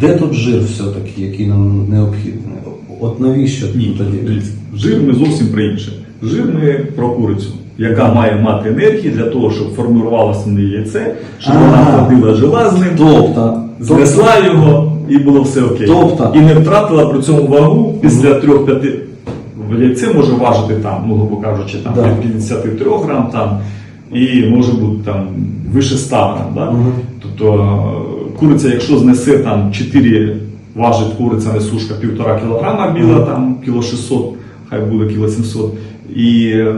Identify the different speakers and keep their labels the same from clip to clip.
Speaker 1: де тут жир все-таки, який нам необхідний? От навіщо
Speaker 2: Ні,
Speaker 1: тоді?
Speaker 2: жир ми зовсім про інше. Жир ми про курицю, яка має мати енергії для того, щоб формувалося не яйце, щоб вона
Speaker 1: Ага.
Speaker 2: ходила жила з ним,
Speaker 1: Тобто,
Speaker 2: знесла його і було все окей.
Speaker 1: Тобто?
Speaker 2: І не втратила при цьому вагу після 3-5. Яйце може важити там, ну, грубо кажучи, там
Speaker 1: Да.
Speaker 2: від 53 грам там, і може бути там вище 100 грам. Да?
Speaker 1: Мгм.
Speaker 2: Тобто куриця, якщо знесе там 4, важить куриця несушка півтора кілограма біла, там кіло 600, хай буде кіло 700. І е,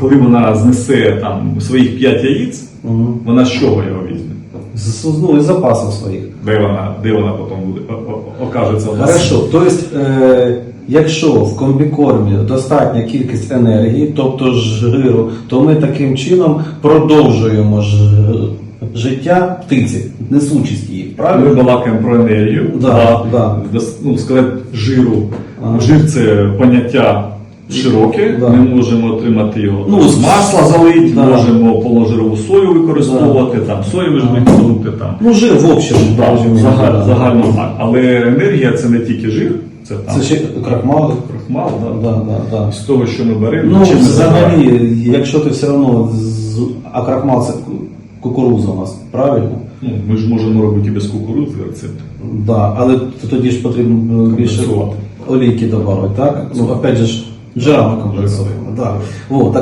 Speaker 2: коли вона знесе там своїх 5 яєць,
Speaker 1: Мгм.
Speaker 2: вона з чого його візьме?
Speaker 1: З, ну, із запасів своїх.
Speaker 2: Де вона, де вона потім буде о- о- окажеться в нас?
Speaker 1: Хорошо, тобто, е, якщо в комбікормі достатня кількість енергії, тобто жиру, то ми таким чином продовжуємо ж, життя птиці, несучість її,
Speaker 2: Ми балакаємо про енергію,
Speaker 1: Да, да.
Speaker 2: дос- ну, сказати жиру.
Speaker 1: Ага.
Speaker 2: Жир це поняття широке,
Speaker 1: Да.
Speaker 2: ми можемо отримати його
Speaker 1: Ну,
Speaker 2: з масла залити,
Speaker 1: да.
Speaker 2: можемо повножирову сою використовувати, там соєві ж продукти. Там.
Speaker 1: Ну, жир в общем,
Speaker 2: Да, загаль,
Speaker 1: да.
Speaker 2: загально так. Але енергія це не тільки жир, це там
Speaker 1: Це ще крахмал.
Speaker 2: крахмал, да.
Speaker 1: Да, да, да.
Speaker 2: з того, що ми беремо.
Speaker 1: Ну, взагалі, якщо ти все одно, з- а крахмал це кукуруза у нас, правильно?
Speaker 2: Ну, ми ж можемо робити і без кукурудзи рецепт.
Speaker 1: Да, але тоді ж потрібно більше
Speaker 2: Компенсувати.
Speaker 1: олійки додати, так? Ну, опять же ж, джерами компенсуємо. Да. Вот, так